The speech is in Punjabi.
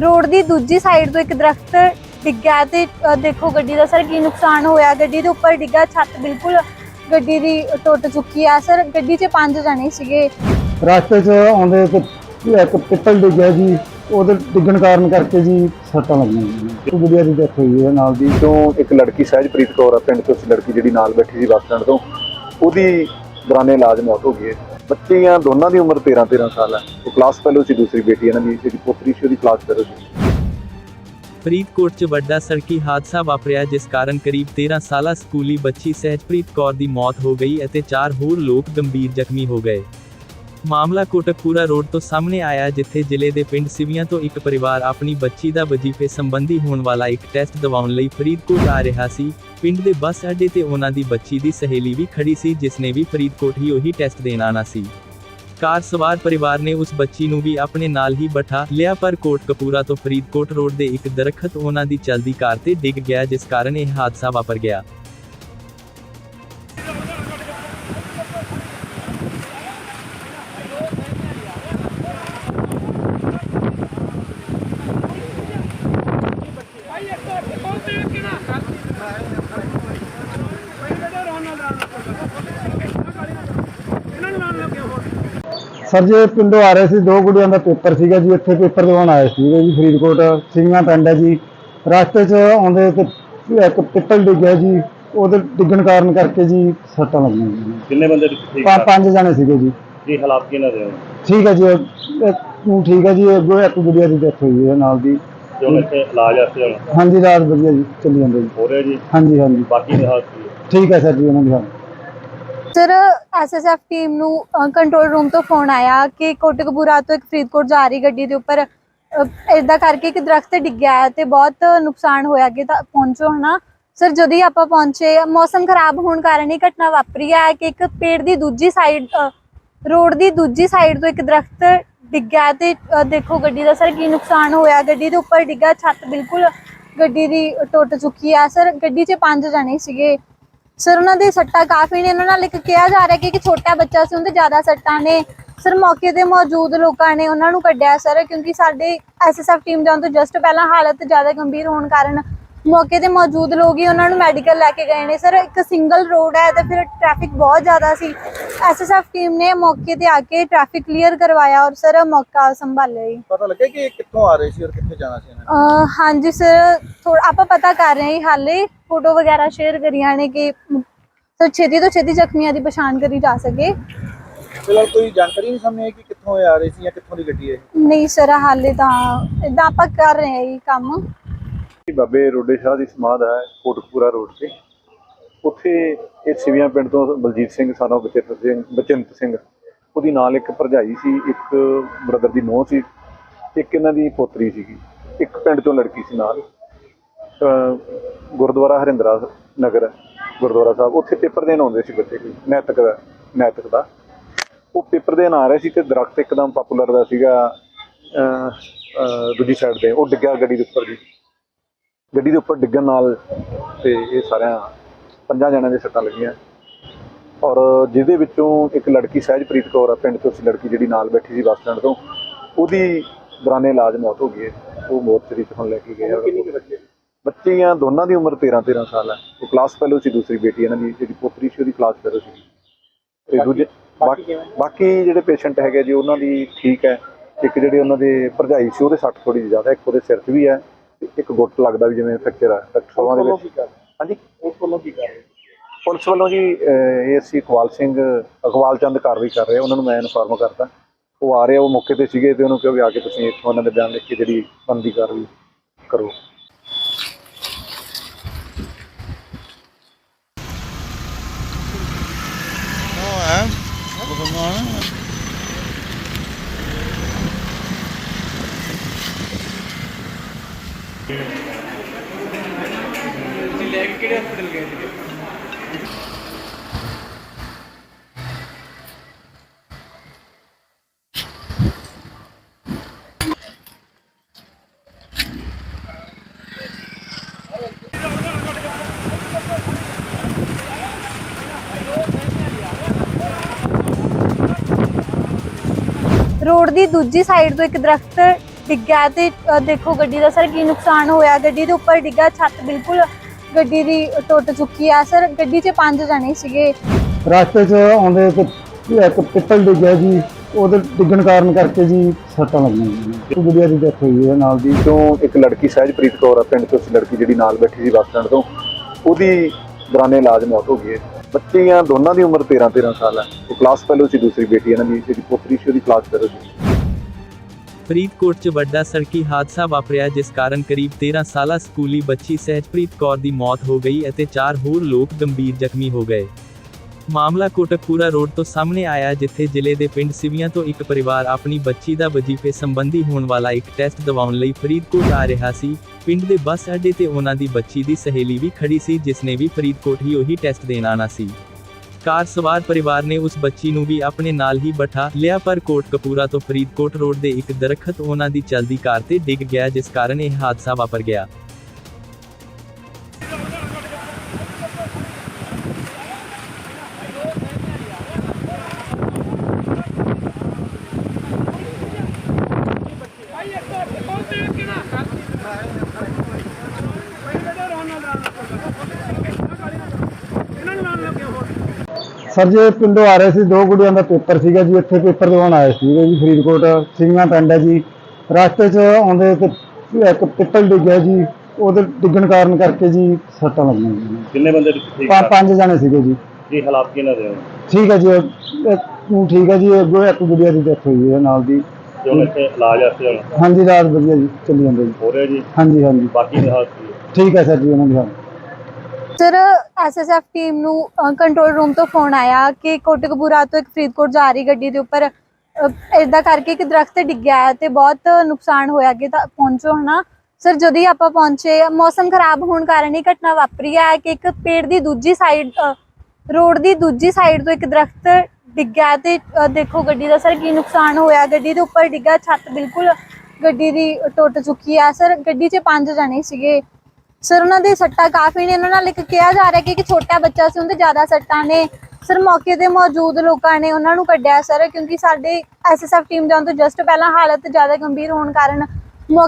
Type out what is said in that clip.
ਰੋਡ ਦੀ ਦੂਜੀ ਸਾਈਡ ਤੋਂ ਇੱਕ ਦਰਖਤ ਡਿੱਗਿਆ ਤੇ ਦੇਖੋ ਗੱਡੀ ਦਾ ਸਰ ਕੀ ਨੁਕਸਾਨ ਹੋਇਆ। ਗੱਡੀ ਦੇ ਉੱਪਰ ਡਿੱਗਾ ਛੱਤ ਬਿਲਕੁਲ ਗੱਡੀ ਦੀ ਟੁੱਟ ਚੁੱਕੀ ਆ। ਸਰ ਗੱਡੀ 'ਚ ਪੰਜ ਜਣੇ ਸੀਗੇ। ਰਸਤੇ 'ਚ ਆਉਂਦੇ ਇੱਕ ਇੱਕ ਪਿੱਪਲ ਡਿੱਗਿਆ ਜੀ। ਉਹਦੇ ਡਿੱਗਣ ਕਾਰਨ ਕਰਕੇ ਜੀ ਸੱਟਾਂ ਲੱਗੀਆਂ ਗੁੜੀਆ ਦੀ ਡੈਥ ਹੋਈ ਹੈ ਨਾਲ ਦੀ। ਤੋਂ ਇੱਕ ਲੜਕੀ ਸਹਿਜਪ੍ਰੀਤ ਕੌਰ ਆ ਪਿੰਡ ਤੋਂ ਉਸ ਲੜਕੀ ਜਿਹੜੀ ਨਾਲ ਬੈਠੀ ਸੀ ਬੱਸ ਸਟੈਂਡ ਤੋਂ ਉਹਦੀ ਦੌਰਾਨੇ ਇਲਾਜ ਮੌਤ ਹੋ ਗਈ ਹੈ। ਬੱਚੀਆਂ ਦੋਨਾਂ ਦੀ ਉਮਰ 13 13 ਸਾਲ ਹੈ ਉਹ ਕਲਾਸ ਫੈਲੋ ਸੀ, ਦੂਸਰੀ ਬੇਟੀ ਇਹਨਾਂ ਦੀ ਜਿਹੜੀ ਪੋਤਰੀ ਸੀ, ਉਹਦੀ ਕਲਾਸ ਫੈਲੋ ਸੀ। ਫਰੀਦਕੋਟ 'ਚ ਵੱਡਾ ਸੜਕੀ ਹਾਦਸਾ ਵਾਪਰਿਆ, ਜਿਸ ਕਾਰਨ ਕਰੀਬ 13 ਸਾਲਾ ਸਕੂਲੀ ਬੱਚੀ ਸਹਿਜਪ੍ਰੀਤ ਕੌਰ ਦੀ ਮੌਤ ਹੋ ਗਈ ਅਤੇ ਚਾਰ ਹੋਰ ਲੋਕ ਗੰਭੀਰ ਜ਼ਖਮੀ ਹੋ ਗਏ। ਮਾਮਲਾ ਕੋਟਕਪੂਰਾ ਰੋਡ ਤੋਂ ਸਾਹਮਣੇ ਆਇਆ ਜਿੱਥੇ ਜ਼ਿਲ੍ਹੇ ਦੇ ਪਿੰਡ ਸਿਵੀਆਂ ਤੋਂ ਇੱਕ ਪਰਿਵਾਰ ਆਪਣੀ ਬੱਚੀ ਦਾ ਵਜੀਫੇ ਸੰਬੰਧੀ ਹੋਣ ਵਾਲਾ ਇੱਕ ਟੈਸਟ ਦਿਵਾਉਣ ਲਈ ਫਰੀਦਕੋਟ ਆ ਰਿਹਾ ਸੀ। ਪਿੰਡ ਦੇ ਬੱਸ ਅੱਡੇ ਤੇ ਉਹਨਾਂ ਦੀ ਬੱਚੀ ਦੀ ਸਹੇਲੀ ਵੀ ਖੜੀ ਸੀ, ਜਿਸ ਨੇ ਵੀ ਫਰੀਦਕੋਟ ਹੀ ਉਹੀ ਟੈਸਟ ਦੇਣ ਆਣਾ ਸੀ। ਕਾਰ ਸਵਾਰ ਪਰਿਵਾਰ ਨੇ ਉਸ ਬੱਚੀ ਨੂੰ ਵੀ ਆਪਣੇ ਨਾਲ ਹੀ ਬਿਠਾ ਲਿਆ, ਪਰ ਕੋਟਕਪੂਰਾ ਤੋਂ ਫਰੀਦਕੋਟ ਰੋਡ ਦੇ ਇੱਕ ਦਰਖਤ ਉਹਨਾਂ ਦੀ ਚਲਦੀ ਕਾਰ ਤੇ ਡਿੱਗ ਗਿਆ, ਜਿਸ ਕਾਰਨ ਇਹ ਹਾਦਸਾ ਵਾਪਰ ਗਿਆ। ਸਰ ਜੀ ਪਿੰਡੋਂ ਆ ਰਹੇ ਸੀ ਦੋ ਗੁੜੀਆਂ ਦਾ ਪੇਪਰ ਸੀਗਾ ਜੀ ਇੱਥੇ ਪੇਪਰ ਦਿਵਾਉਣ ਆਏ ਸੀਗੇ ਜੀ ਫਰੀਦਕੋਟ ਸਿੰਘਾਂ ਪਿੰਡ ਹੈ ਜੀ। ਰਸਤੇ 'ਚ ਆਉਂਦੇ ਇੱਕ ਇੱਕ ਪਿੱਪਲ ਡਿੱਗਿਆ ਜੀ ਉਹਦੇ ਡਿੱਗਣ ਕਾਰਨ ਕਰਕੇ ਜੀ ਸੱਟਾਂ ਲੱਗੀਆਂ ਜੀ। ਕਿੰਨੇ ਬੰਦੇ ਠੀਕ ਪੰ- ਪੰਜ ਜਣੇ ਸੀਗੇ ਜੀ। ਕੀ ਹਾਲਾਤ ਕਿਹਨਾਂ ਦੇ? ਹੋਏ? ਠੀਕ ਹੈ ਜੀ ਇੱਕ- ਇੱਕ ਨੂੰ ਠੀਕ ਹੈ ਜੀ ਅੱਗੋਂ ਇੱਕ ਗੁੜੀਆ ਦੀ ਡੈਥ ਹੋਈ ਹੈ ਨਾਲ ਦੀ। ਜੋ ਇੱਥੇ ਇਲਾਜ ਵਾਸਤੇ ਹੁਣ ਹਾਂਜੀ ਰਾਤ ਵਧੀਆ ਜੀ ਚੱਲੀ ਜਾਂਦੇ ਜੀ। ਹੋ ਰਿਹਾ ਜੀ? ਹਾਂਜੀ ਹਾਂਜੀ। ਬਾਕੀ ਦੀ ਹਾਲਤ ਕੀ ਹੈ? ਠੀਕ ਹੈ ਸਰ ਜੀ ਉਹਨਾਂ ਦੀ ਹਾਲਤ। ਸਰ ਐਸਐਸਐਫ ਟੀਮ ਨੂੰ ਕੰਟਰੋਲ ਰੂਮ ਤੋਂ ਫੋਨ ਆਇਆ ਕਿ ਕੋਟਕਪੂਰਾ ਤੋਂ ਇੱਕ ਫਰੀਦਕੋਟ ਜਾ ਰਹੀ ਗੱਡੀ ਦੇ ਉੱਪਰ ਇਦਾਂ ਕਰਕੇ ਇੱਕ ਦਰਖਤ ਡਿੱਗਿਆ ਹੈ ਤੇ ਬਹੁਤ ਨੁਕਸਾਨ ਹੋਇਆ ਕਿ ਤਾਂ ਪਹੁੰਚੋ, ਹਨਾ? ਸਰ, ਜਦੋਂ ਹੀ ਆਪਾਂ ਪਹੁੰਚੇ, ਮੌਸਮ ਖਰਾਬ ਹੋਣ ਕਾਰਨ ਇਹ ਘਟਨਾ ਵਾਪਰੀ ਹੈ ਕਿ ਇੱਕ ਪੇੜ ਦੀ ਦੂਜੀ ਸਾਈਡ ਰੋਡ ਦੀ ਦੂਜੀ ਸਾਈਡ ਤੋਂ ਇੱਕ ਦਰਖਤ ਡਿੱਗਿਆ ਤੇ ਦੇਖੋ ਗੱਡੀ ਦਾ ਸਰ ਕੀ ਨੁਕਸਾਨ ਹੋਇਆ। ਗੱਡੀ ਦੇ ਉੱਪਰ ਡਿੱਗਾ ਛੱਤ ਬਿਲਕੁਲ ਗੱਡੀ ਦੀ ਟੁੱਟ ਚੁੱਕੀ ਆ ਸਰ, ਗੱਡੀ 'ਚ ਪੰਜ ਜਣੇ ਸੀਗੇ। ਸਰ, ਉਹਨਾਂ ਦੇ ਸੱਟਾਂ ਕਾਫੀ ਨੇ। ਉਹਨਾਂ ਨਾਲ ਇੱਕ ਕਿਹਾ ਜਾ ਰਿਹਾ ਕਿ ਇੱਕ ਛੋਟਾ ਬੱਚਾ ਸੀ, ਉਹਦੇ ਜ਼ਿਆਦਾ ਸੱਟਾਂ ਨੇ। ਸਰ, ਮੌਕੇ ਤੇ ਮੌਜੂਦ ਲੋਕਾਂ ਨੇ ਉਹਨਾਂ ਨੂੰ ਕੱਢਿਆ। ਸਰ, ਕਿਉਂਕਿ ਸਾਡੇ ਐਸਐਸਐਫ ਟੀਮ ਜਾਣ ਤੋਂ ਜਸਟ ਪਹਿਲਾਂ ਹਾਲਤ ਜ਼ਿਆਦਾ ਗੰਭੀਰ ਹੋਣ ਕਾਰਨ ਮੌਕੇ ਤੇ ਮੌਜੂਦ ਲੋਕ ਹੀ ਉਹਨਾਂ ਨੂੰ ਮੈਡੀਕਲ ਲੈ ਕੇ ਗਏ ਨੇ। ਸਰ ਇੱਕ ਸਿੰਗਲ ਰੋਡ ਹੈ ਤੇ ਫਿਰ ਟ੍ਰੈਫਿਕ ਬਹੁਤ ਜ਼ਿਆਦਾ ਸੀ। ਐਸਐਸਐਫ ਟੀਮ ਨੇ ਮੌਕੇ ਤੇ ਆ ਕੇ ਟ੍ਰੈਫਿਕ ਕਲੀਅਰ ਕਰਵਾਇਆ ਔਰ ਸਰ ਮੌਕਾ ਸੰਭਾਲਿਆ ਜੀ ਪਤਾ ਲੱਗਿਆ ਕਿ ਇਹ ਕਿੱਥੋਂ ਆ ਰਹੇ ਸੀ ਔਰ ਕਿੱਥੇ ਜਾਣਾ ਸੀ ਇਹਨਾਂ ਨੇ? ਅਹ ਹਾਂਜੀ ਸਰ ਥੋੜਾ ਆਪਾਂ ਪਤਾ ਕਰ ਰਹੇ ਹਾਂ ਹਾਲੇ। ਫੋਟੋ ਵਗੈਰਾ ਸ਼ੇਅਰ ਕਰੀਆਂ ਨੇ ਕਿ ਸਰ ਛੇਤੀ ਤੋਂ ਛੇਤੀ ਜ਼ਖਮੀਆਂ ਦੀ ਪਛਾਣ ਕਰੀ ਜਾ ਸਕੇ। ਫਿਲਹਾਲ ਕੋਈ ਜਾਣਕਾਰੀ ਨਹੀਂ ਸਾਹਮਣੇ ਆਈ ਕਿ ਕਿੱਥੋਂ ਇਹ ਆ ਰਹੇ ਸੀ ਜਾਂ ਕਿੱਥੋਂ ਦੀ ਗੱਡੀ ਹੈ ਇਹ? ਨਹੀਂ ਸਰ ਹਾਲੇ ਤਾਂ ਇਦਾਂ ਆਪਾਂ ਕਰ ਰਹੇ ਹਾਂ ਇਹ ਕੰਮ। ਬਾਬੇ ਰੋਡੇ ਸ਼ਾਹ ਦੀ ਸਮਾਧ ਹੈ, ਕੋਟਕਪੂਰਾ ਰੋਡ ਤੇ। ਉੱਥੇ ਇਹ ਸਿਵੀਆਂ ਪਿੰਡ ਤੋਂ ਬਲਜੀਤ ਸਿੰਘ ਸਾਨੋ ਬਚਿੱਤਰ ਸਿੰਘ, ਬਚਿੰਤ ਸਿੰਘ, ਉਹਦੀ ਨਾਲ ਇੱਕ ਭਰਜਾਈ ਸੀ, ਇੱਕ ਬ੍ਰਦਰ ਦੀ ਨੂੰਹ ਸੀ, ਇੱਕ ਇਹਨਾਂ ਦੀ ਪੋਤਰੀ ਸੀਗੀ। ਇੱਕ ਪਿੰਡ ਤੋਂ ਲੜਕੀ ਸੀ ਨਾਲ। ਗੁਰਦੁਆਰਾ ਹਰਿੰਦਰਾ ਨਗਰ ਗੁਰਦੁਆਰਾ ਸਾਹਿਬ। ਉੱਥੇ ਪੇਪਰ ਦੇਣ ਆਉਂਦੇ ਸੀ ਬੱਚੇ ਕੋਈ, ਨੈਤਿਕ ਦਾ ਨੈਤਿਕ ਦਾ। ਉਹ ਪੇਪਰ ਦੇਣ ਆ ਰਹੇ ਸੀ ਤੇ ਦਰਖਤ ਇੱਕਦਮ ਪਪੂਲਰ ਦਾ ਸੀਗਾ ਦੂਜੀ ਸਾਈਡ ਤੇ। ਉਹ ਡਿੱਗਿਆ ਗੱਡੀ ਦੇ ਉੱਪਰ ਜੀ। ਗੱਡੀ ਦੇ ਉੱਪਰ ਡਿੱਗਣ ਨਾਲ ਤੇ ਇਹ ਸਾਰਿਆਂ ਪੰਜਾਂ ਜਣਿਆਂ ਦੇ ਸੱਟਾਂ ਲੱਗੀਆਂ। ਔਰ ਜਿਹਦੇ ਵਿੱਚੋਂ ਇੱਕ ਲੜਕੀ ਸਹਿਜਪ੍ਰੀਤ ਕੌਰ ਆ ਪਿੰਡ ਤੋਂ ਸੀ ਲੜਕੀ ਜਿਹੜੀ ਨਾਲ ਬੈਠੀ ਸੀ ਬੱਸ ਸਟੈਂਡ ਤੋਂ ਉਹਦੀ ਦੌਰਾਨੇ ਇਲਾਜ ਮੌਤ ਹੋ ਗਈ ਹੈ। ਉਹ ਮੋਰਚਰੀ ਚ ਹੁਣ ਲੈ ਕੇ ਗਏ ਆ। ਬੱਚੇ ਬੱਚੀਆਂ ਦੋਨਾਂ ਦੀ ਉਮਰ 13 13 ਸਾਲ ਹੈ। ਉਹ ਕਲਾਸ ਫੈਲੋ ਸੀ ਦੂਸਰੀ ਬੇਟੀ ਇਹਨਾਂ ਦੀ ਜਿਹੜੀ ਪੋਤਰੀ ਸੀ ਉਹਦੀ ਕਲਾਸ ਫੈਲੋ ਸੀ। ਤੇ ਦੂਜੇ ਬਾਕੀ ਜਿਹੜੇ ਪੇਸ਼ੈਂਟ ਹੈਗੇ ਜੀ ਉਹਨਾਂ ਦੀ ਠੀਕ ਹੈ ਇੱਕ ਜਿਹੜੇ ਉਹਨਾਂ ਦੇ ਭਰਜਾਈ ਸੀ ਉਹਦੇ ਸੱਟ ਥੋੜੀ ਜ਼ਿਆਦਾ ਇੱਕ ਉਹਦੇ ਸਿਰ 'ਚ ਵੀ ਹੈ। ਤੇ ਇੱਕ ਗੁੱਟ ਲੱਗਦਾ ਵੀ ਜਿਵੇਂ ਫ੍ਰੈਕਚਰ ਡਾਕਟਰ ਸਾਹਿਬਾਂ ਦੇ ਵਿੱਚ ਹਾਂਜੀ ਉਸ ਵੱਲੋਂ ਕੀ ਕਰ ਰਹੇ ਪੁਲਿਸ ਵੱਲੋਂ ਜੀ ਏਐਸਸੀ ਇਕਬਾਲ ਸਿੰਘ ਇਕਬਾਲ ਚੰਦ ਕਾਰਵਾਈ ਕਰ ਰਹੇ ਆ, ਉਹਨਾਂ ਨੂੰ ਮੈਂ ਇਨਫੋਰਮ ਕਰਤਾ ਉਹ ਆ ਰਹੇ ਆ, ਉਹ ਮੌਕੇ ਤੇ ਸੀਗੇ ਤੇ ਉਹਨੂੰ ਕਿਹਾ ਵੀ ਆ ਕੇ ਤੁਸੀਂ ਇੱਥੋਂ ਉਹਨਾਂ ਦੇ ਬਿਆਨ ਲਿਖ ਕੇ ਜਿਹੜੀ ਬਣਦੀ ਕਾਰਵਾਈ ਕਰੋ। ਰੋਡ ਦੀ ਦੂਜੀ ਸਾਈਡ ਤੋਂ ਇੱਕ ਦਰਖਤ ਡਿੱਗਿਆ ਤੇ ਦੇਖੋ ਗੱਡੀ ਦਾ ਸਰ ਕੀ ਨੁਕਸਾਨ ਹੋਇਆ। ਗੱਡੀ ਦੇ ਉੱਪਰ ਡਿੱਗਾ ਛੱਤ ਬਿਲਕੁਲ ਗੱਡੀ ਦੀ ਟੁੱਟ ਚੁੱਕੀ ਆ। ਸਰ ਗੱਡੀ 'ਚ ਪੰਜ ਜਣੇ ਸੀਗੇ। ਰਸਤੇ 'ਚ ਆਉਂਦੇ ਇੱਕ ਪਿੱਪਲ ਡਿੱਗਿਆ ਜੀ। ਉਹਦੇ ਡਿੱਗਣ ਕਾਰਨ ਕਰਕੇ ਜੀ ਸੱਟਾਂ ਲੱਗੀਆਂ ਜੀ। ਗੁੜੀਆ ਦੀ ਡੈਥ ਹੋਈ ਹੈ ਨਾਲ ਦੀ ਤੋਂ ਇੱਕ ਲੜਕੀ ਸਹਿਜਪ੍ਰੀਤ ਕੌਰ ਆ ਪਿੰਡ ਤੋਂ ਸੀ ਲੜਕੀ ਜਿਹੜੀ ਨਾਲ ਬੈਠੀ ਸੀ ਬੱਸ ਸਟੈਂਡ ਤੋਂ ਉਹਦੀ ਦੌਰਾਨੇ ਇਲਾਜ ਮੌਤ ਹੋ ਗਈ ਹੈ। ਬੱਚੀਆਂ ਦੋਨਾਂ ਦੀ ਉਮਰ 13 13 ਸਾਲ ਹੈ। ਉਹ ਕਲਾਸ ਫੈਲੋ ਸੀ, ਦੂਸਰੀ ਬੇਟੀ ਇਹਨਾਂ ਦੀ ਜਿਹੜੀ ਪੋਤਰੀ ਸੀ, ਉਹਦੀ ਕਲਾਸ ਫੈਲੋ ਸੀ। ਫਰੀਦਕੋਟ 'ਚ ਵੱਡਾ ਸੜਕੀ ਹਾਦਸਾ ਵਾਪਰਿਆ, ਜਿਸ ਕਾਰਨ ਕਰੀਬ 13 ਸਾਲਾ ਸਕੂਲੀ ਬੱਚੀ ਸਹਿਜਪ੍ਰੀਤ ਕੌਰ ਦੀ ਮੌਤ ਹੋ ਗਈ ਅਤੇ ਚਾਰ ਹੋਰ ਲੋਕ ਗੰਭੀਰ ਜ਼ਖਮੀ ਹੋ ਗਏ। ਮਾਮਲਾ ਕੋਟਕਪੂਰਾ ਰੋਡ ਤੋਂ ਸਾਹਮਣੇ ਆਇਆ ਜਿੱਥੇ ਜ਼ਿਲ੍ਹੇ ਦੇ ਪਿੰਡ ਸਿਵੀਆਂ ਤੋਂ ਇੱਕ ਪਰਿਵਾਰ ਆਪਣੀ ਬੱਚੀ ਦਾ ਵਜੀਫੇ ਸੰਬੰਧੀ ਹੋਣ ਵਾਲਾ ਇੱਕ ਟੈਸਟ ਦਿਵਾਉਣ ਲਈ ਫਰੀਦਕੋਟ ਆ ਰਿਹਾ ਸੀ। ਪਿੰਡ ਦੇ ਬੱਸ ਅੱਡੇ ਤੇ ਉਹਨਾਂ ਦੀ ਬੱਚੀ ਦੀ ਸਹੇਲੀ ਵੀ ਖੜੀ ਸੀ ਜਿਸ ਨੇ ਵੀ ਫਰੀਦਕੋਟ ਹੀ ਉਹੀ ਟੈਸਟ ਦੇਣ ਆਣਾ ਸੀ। ਕਾਰ ਸਵਾਰ ਪਰਿਵਾਰ ਨੇ ਉਸ ਬੱਚੀ ਨੂੰ ਵੀ ਆਪਣੇ ਨਾਲ ਹੀ ਬਿਠਾ ਲਿਆ, ਪਰ ਕੋਟਕਪੂਰਾ ਤੋਂ ਫਰੀਦਕੋਟ ਰੋਡ ਦੇ ਇੱਕ ਦਰਖਤ ਉਹਨਾਂ ਦੀ ਚਲਦੀ ਕਾਰ ਤੇ ਡਿੱਗ ਗਿਆ, ਜਿਸ ਕਾਰਨ ਇਹ ਹਾਦਸਾ ਵਾਪਰ ਗਿਆ। ਸਰ ਜੇ ਪਿੰਡੋਂ ਆ ਰਹੇ ਸੀ ਦੋ ਗੁੜੀਆਂ ਦਾ ਪੇਪਰ ਸੀਗਾ ਜੀ ਇੱਥੇ ਪੇਪਰ ਦਿਵਾਉਣ ਆਏ ਸੀਗੇ ਜੀ ਫਰੀਦਕੋਟ ਸਿੰਘਾਂ ਪਿੰਡ ਹੈ ਜੀ। ਰਸਤੇ 'ਚ ਆਉਂਦੇ ਤੇ ਇੱਕ ਪਿੱਪਲ ਡਿੱਗਿਆ ਜੀ ਉਹਦੇ ਡਿੱਗਣ ਕਾਰਨ ਕਰਕੇ ਜੀ ਸੱਟਾਂ ਲੱਗੀਆਂ ਜੀ। ਕਿੰਨੇ ਬੰਦੇ ਠੀਕ ਪੰਜ ਜਣੇ ਸੀਗੇ ਜੀ। ਕੀ ਹਾਲਾਤ ਕੀ ਇਹਨਾਂ ਦੇ? ਹੁਣ ਠੀਕ ਹੈ ਜੀ ਇੱਕ ਠੀਕ ਹੈ ਜੀ ਅੱਗੋਂ ਇੱਕ ਗੁੜੀਆ ਦੀ ਡੈਥ ਹੋਈ ਹੈ ਨਾਲ ਦੀ। ਜੋ ਇੱਥੇ ਇਲਾਜ ਵਾਸਤੇ ਹੁਣ ਹਾਂਜੀ ਰਾਤ ਵਧੀਆ ਜੀ ਚੱਲੀ ਜਾਂਦਾ ਜੀ। ਹੋ ਰਿਹਾ ਜੀ? ਹਾਂਜੀ ਹਾਂਜੀ। ਬਾਕੀ ਦੀ ਹਾਲਤ ਕੀ ਹੈ? ਠੀਕ ਹੈ ਸਰ ਜੀ ਉਹਨਾਂ ਦੀ ਹਾਲਤ। ਸਰ ਐਸਐਸਐਫ ਟੀਮ ਨੂੰ ਕੰਟਰੋਲ ਰੂਮ ਤੋਂ ਫੋਨ ਆਇਆ ਕਿ ਕੋਟਕਪੂਰਾ ਤੋਂ ਇੱਕ ਫਰੀਦਕੋਟ ਜਾ ਰਹੀ ਗੱਡੀ ਦੇ ਉੱਪਰ ਇਦਾਂ ਕਰਕੇ ਇੱਕ ਦਰਖਤ ਡਿੱਗਿਆ ਹੈ ਤੇ ਬਹੁਤ ਨੁਕਸਾਨ ਹੋਇਆ ਕਿ ਤਾਂ ਪਹੁੰਚੋ, ਹਨਾ? ਸਰ, ਜਦੋਂ ਹੀ ਆਪਾਂ ਪਹੁੰਚੇ, ਮੌਸਮ ਖਰਾਬ ਹੋਣ ਕਾਰਨ ਇਹ ਘਟਨਾ ਵਾਪਰੀ ਹੈ ਕਿ ਇੱਕ ਪੇੜ ਦੀ ਦੂਜੀ ਸਾਈਡ ਰੋਡ ਦੀ ਦੂਜੀ ਸਾਈਡ ਤੋਂ ਇੱਕ ਦਰਖਤ ਡਿੱਗਿਆ ਤੇ ਦੇਖੋ ਗੱਡੀ ਦਾ ਸਰ ਕੀ ਨੁਕਸਾਨ ਹੋਇਆ। ਗੱਡੀ ਦੇ ਉੱਪਰ ਡਿੱਗਾ ਛੱਤ ਬਿਲਕੁਲ ਗੱਡੀ ਦੀ ਟੁੱਟ ਚੁੱਕੀ ਆ ਸਰ, ਗੱਡੀ 'ਚ ਪੰਜ ਜਣੇ ਸੀਗੇ। ਸਰ, ਉਹਨਾਂ ਦੇ ਸੱਟਾਂ ਕਾਫੀ ਨੇ। ਉਹਨਾਂ ਨਾਲ ਇੱਕ ਕਿਹਾ ਜਾ ਰਿਹਾ ਕਿ ਇੱਕ ਛੋਟਾ ਬੱਚਾ ਸੀ, ਉਹਦੇ ਜ਼ਿਆਦਾ ਸੱਟਾਂ ਨੇ। ਸਰ, ਮੌਕੇ ਤੇ ਮੌਜੂਦ ਲੋਕਾਂ ਨੇ ਉਹਨਾਂ ਨੂੰ ਕੱਢਿਆ ਸਰ, ਕਿਉਂਕਿ ਸਾਡੇ ਐਸਐਸਐਫ ਟੀਮ ਜਾਣ ਤੋਂ ਜਸਟ ਪਹਿਲਾਂ ਹਾਲਤ ਜ਼ਿਆਦਾ ਗੰਭੀਰ ਹੋਣ ਕਾਰਨ